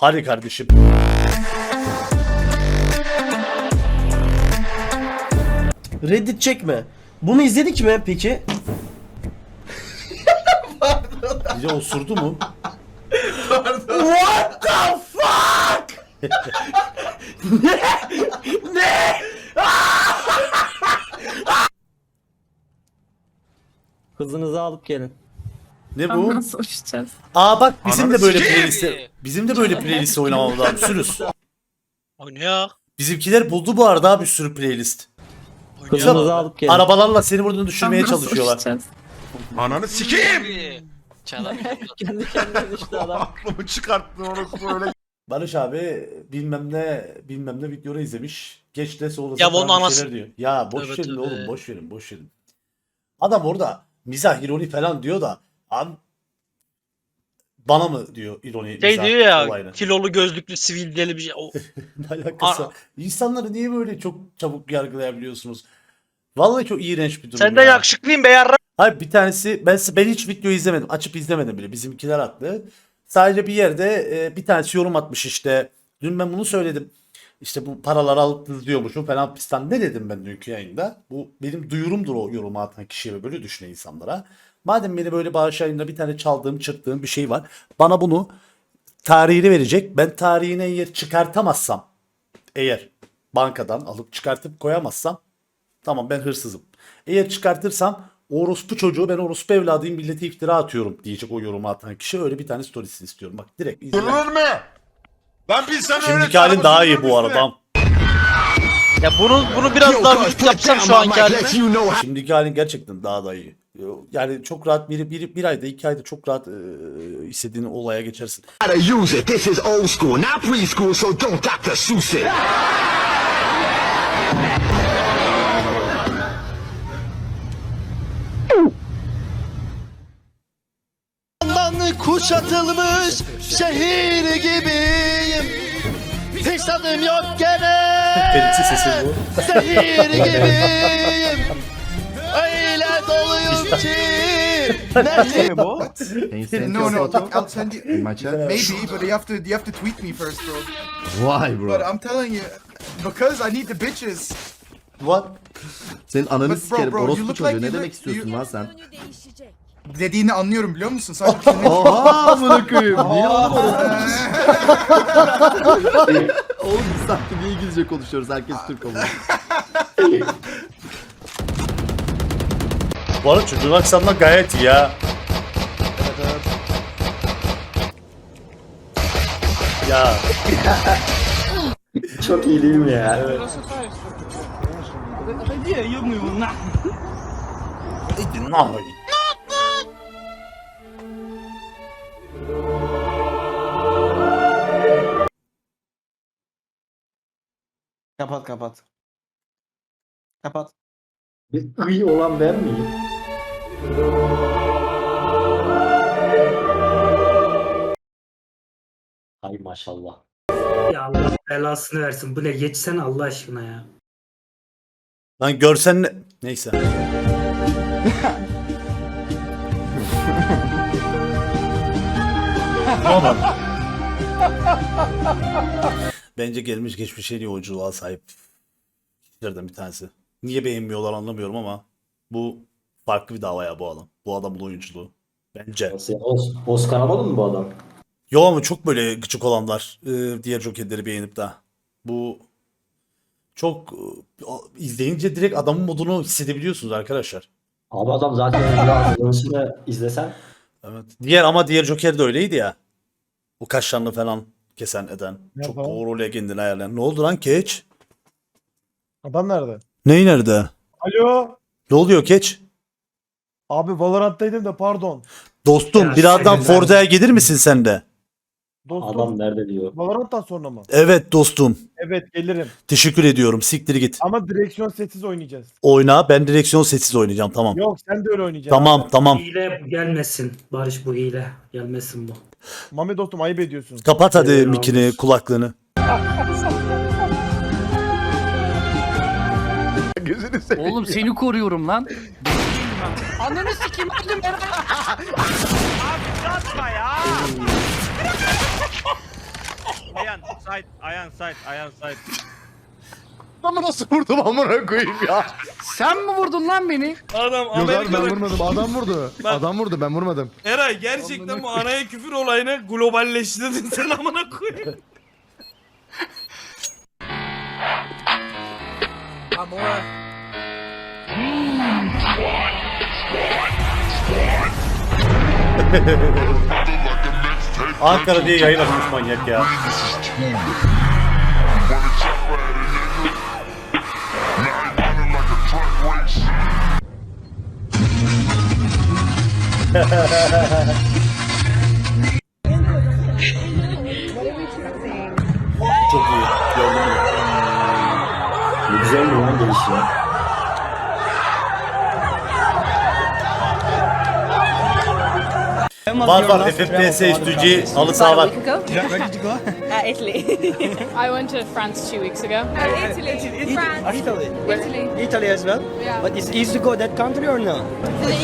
Hadi kardeşim. Reddit çekme. Bunu izledik mi peki? Bir de osurdu mu? What the fuck? ne? Ne? Kızınızı alıp gelin. Ne bu? Nasıl uçacağız? Aa bak bizim Ananı de böyle sikeyim. playlist bizim de böyle playlist oynamamız lazım. Sürüz. Oynuyor. Bizimkiler buldu bu arada abi bir sürü playlist. Kızınızı alıp gelin. Arabalarla seni buradan düşürmeye Nasıl çalışıyorlar. uçacağız? Ananı sikeyim. Çalamıyor. Kendi kendine düştü adam. Aklımı çıkarttın orası öyle. Barış abi bilmem ne bilmem ne videoları izlemiş. Geç de sonrası Ya bunun anası- diyor. Ya boş Evet, verin evet. oğlum boş verin boş verin. Adam orada mizah ironi falan diyor da abi bana mı diyor ironi Şey mizah diyor ya olayını? kilolu gözlüklü sivil deli bir şey. O, Ne alakası? var? İnsanları niye böyle çok çabuk yargılayabiliyorsunuz? Vallahi çok iğrenç bir durum sen de ya. yakışıklıyım be yarra. Hayır bir tanesi ben ben hiç video izlemedim. Açıp izlemedim bile. Bizimkiler attı. Sadece bir yerde e, bir tanesi yorum atmış işte. Dün ben bunu söyledim. İşte bu paraları alıp diyormuşum falan pistan. Ne dedim ben dünkü yayında? Bu benim duyurumdur o yorumu atan kişiye böyle düşünen insanlara. Madem beni böyle bağış yayında bir tane çaldığım çırptığım bir şey var. Bana bunu tarihini verecek. Ben tarihine eğer çıkartamazsam eğer bankadan alıp çıkartıp koyamazsam Tamam ben hırsızım. Eğer çıkartırsam orospu çocuğu ben orospu evladıyım millete iftira atıyorum diyecek o yorumu atan kişi. Öyle bir tane storiesini istiyorum. Bak direkt izle. Durulur mu? Ben bilsem öyle Şimdiki halin daha iyi bu arada. Ya bunu bunu biraz daha vücut yapsam şu anki halime. Şimdiki halin gerçekten daha da iyi. Yani çok rahat bir, bir, bir ayda iki ayda çok rahat e, istediğin olaya geçersin. use it. This is old school, not preschool, so don't Dr. Seuss it. Kuşatılmış şehir gibiyim. Hiç tadım yok gene. Pelitsi sesi bu. Şehir gibiyim. Öyle doluyum ki. Nefsim. No, no, I'll send you in my chat. Maybe, but you have to you have to tweet me first, bro. Vay bro. But I'm telling you, because I need the bitches. What? Senin ananı sikerim. Orospu look çocuğu. like ne demek istiyorsun lan sen? Dediğini anlıyorum biliyor musun? Sadece kelime Oha amına koyayım. Niye oğlum orospu? Oğlum biz sanki niye İngilizce konuşuyoruz? Herkes Türk oluyor. Bu arada çocuğun aksanla gayet iyi ya. Ya Çok iyi değil mi ya? ne yapayım? Kapat kapat. Kapat. İyi olan ben miyim? Ay maşallah. Ya Allah belasını versin. Bu ne? Geçsene Allah aşkına ya. Lan görsen ne... Neyse. Aman. Bence gelmiş geçmiş en iyi oyunculuğa sahip kişilerden bir tanesi. Niye beğenmiyorlar anlamıyorum ama bu farklı bir dava ya bu adam. Bu adamın oyunculuğu. Bence. Oscar almadı mı bu adam? Yo ama çok böyle gıcık olanlar e, diğer Joker'leri beğenip de. Bu çok e, izleyince direkt adamın modunu hissedebiliyorsunuz arkadaşlar. Abi adam zaten izlesen Evet. Diğer ama diğer Joker de öyleydi ya. O kaşlarını falan kesen eden. Çok o role kendini ayarlayan. Ne oldu lan Keç? Adam nerede? Ney nerede? Alo. Ne oluyor Keç? Abi Valorant'taydım da pardon. Dostum Ya birazdan sen- Forda'ya gelir misin sen de? Dostum. nerede diyor. Valorant'tan sonra mı? Evet dostum. Evet gelirim. Teşekkür ediyorum. Siktir git. Ama direksiyon sessiz oynayacağız. Oyna. Ben direksiyon sessiz oynayacağım. Tamam. Yok sen de öyle oynayacaksın. Tamam abi. tamam. Hile gelmesin. Barış bu hile. Gelmesin bu. Mami dostum ayıp ediyorsun. Kapat hadi Evet, mikini, yalnız. kulaklığını. Gözünü seveyim. Oğlum seni koruyorum lan. Ananı sikeyim öldüm ben. Ayan side, Ayan side. Adamı nasıl vurdum amına koyayım ya. Sen mi vurdun lan beni? Adam Yok abi ben Amerika'da... vurmadım. Adam vurdu. Ben- Adam vurdu ben vurmadım. Eray gerçekten bu anaya küfür olayını globalleştirdin sen amına koyayım. Ankara diye yayın açmış manyak ya. Çok iyi. Gördün mü? Ne güzel mi lan gelişim? Var var FFPS üstücü halı saha var. Uh, Italy. I went to France two weeks ago. Italy. France. Italy. Italy as well. Yeah. But it's easy to go that country or no?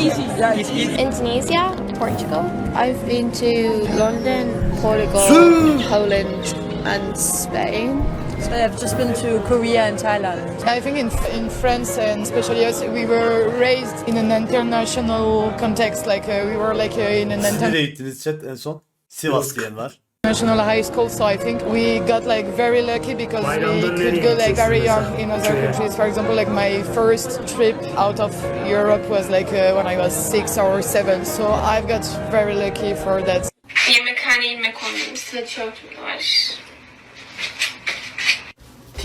Easy. Indonesia, Portugal. I've been to London, Portugal, Poland, and Spain. I've just been to Korea and Thailand. I think in, in France and especially us, we were raised in an international context. Like uh, we were like uh, in an Siz nereye gittiniz chat en son? Sivas diyen var. international high school. So I think we got like very lucky because we could go like very young in other countries. For example, like my first trip out of Europe was like uh, when I was six or seven. So I've got very lucky for that. Yemekhane inme kombinimiz ve tişörtüm var.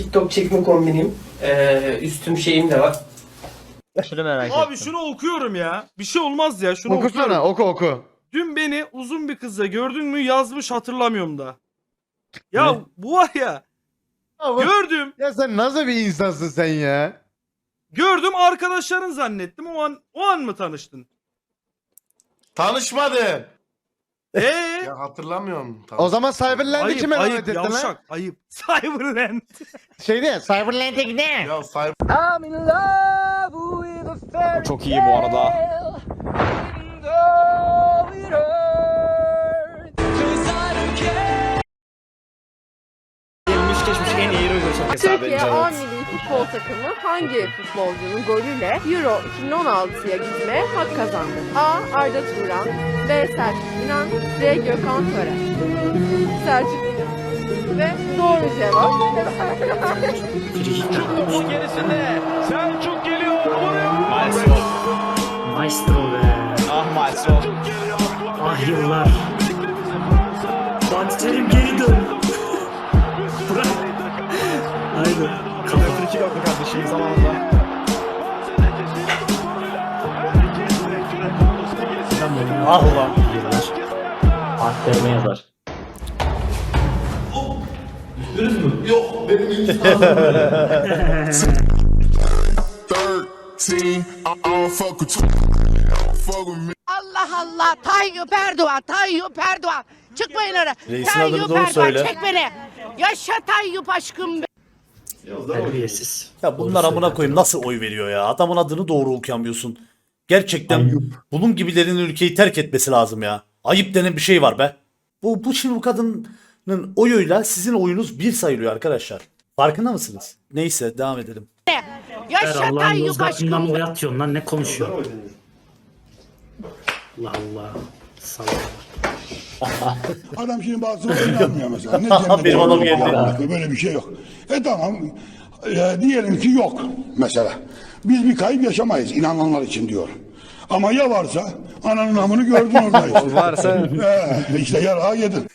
TikTok çekme kombinim. Ee, üstüm şeyim de var. Şunu merak Abi şunu okuyorum ya. Bir şey olmaz ya. Şunu okuyorum. Okusana oku oku. Dün beni uzun bir kızla gördün mü yazmış hatırlamıyorum da. Ya bu var ya. Ama- Gördüm. Ya sen nasıl bir insansın sen ya? Gördüm arkadaşların zannettim. O an o an mı tanıştın? Tanışmadı. Eee? Ya hatırlamıyorum. O zaman Cyberland'i Ayıp kime davet ayıp ettin lan? yavşak ayıp. Cyberland. Şeyde Cyberland'e gidelim. Ya say Çok iyi bu arada. Türkiye A milli futbol takımı hangi futbolcunun golüyle Euro 2016'ya gitmeye hak kazandı? A. Arda Turan B. Selçuk İnan C. Gökhan Töre Selçuk İnan ve doğru cevap Gerisinde Selçuk geliyor vuruyor. Maestro be. Ah Maestro. Ah yıllar. Fatih Terim geri Aynen. Kafa. İki gördü kardeşim zamanında. Ah ulan. Aktarma yazar. Allah Allah Tayyip Erdoğan Tayyip Erdoğan çıkmayın ara Reisin adını doğru söyle. beni yaşa Tayyip aşkım Terbiyesiz. Ya bunlar amına koyayım nasıl oy veriyor ya? Adamın adını doğru okuyamıyorsun. Gerçekten bunun gibilerin ülkeyi terk etmesi lazım ya. Ayıp denen bir şey var be. Bu, bu şimdi bu kadının oyuyla sizin oyunuz bir sayılıyor arkadaşlar. Farkında mısınız? Neyse devam edelim. Her Allah'ın yozgatından oy atıyorsun lan ne konuşuyor? Allah Allah. Salak. Adam şimdi bazıları inanmıyor mesela. Ne Benim cennet adam geldi. Böyle bir şey yok. E tamam. E, diyelim ki yok mesela. Biz bir kayıp yaşamayız inananlar için diyor. Ama ya varsa ananın amını gördün orada. varsa. E, işte yarağı yedin.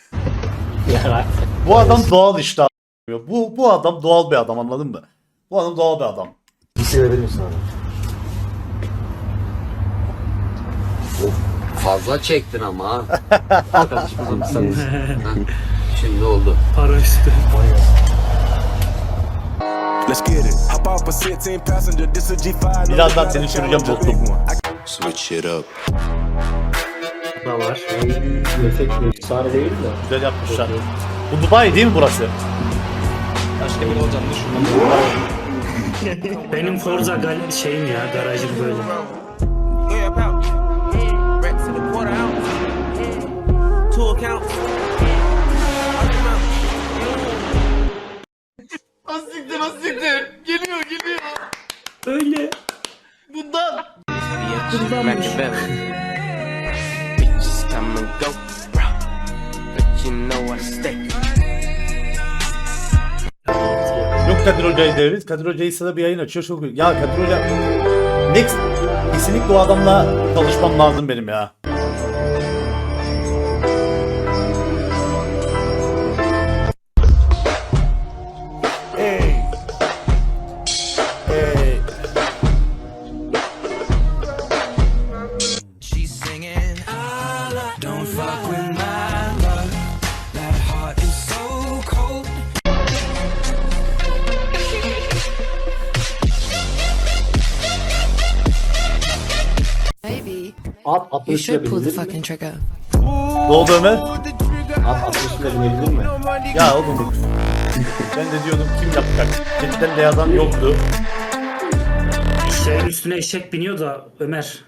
Bu adam doğal işte. a- Bu, bu adam doğal bir adam anladın mı? Bu adam doğal bir adam. Fazla çektin ama. Arkadaşım Şimdi oldu. Para üstü. Let's get it. Hop off a 16 passenger. This a G5. Birazdan seni süreceğim dostum. Switch it up. Da var. Efekt efsane değil mi? Güzel yapmışlar. Bu Dubai değil mi burası? Benim Forza gal şeyim ya garajım böyle. Siktir. Geliyor geliyor. Öyle. Bundan. Yok Kadir Hoca'yı deviriz. Kadir Hoca ise de bir yayın açıyor. Çok... Ya Kadir Hoca... Next. Kesinlikle o adamla çalışmam lazım benim ya. At atın you üstüne should pull the binebilir mi? fucking trigger. Ne oldu Ömer? At atın üstüne binebilir mi? Ya oğlum. ben de diyordum kim yapacak? Chatten de yazan yoktu. Şeyin üstüne eşek biniyor da Ömer.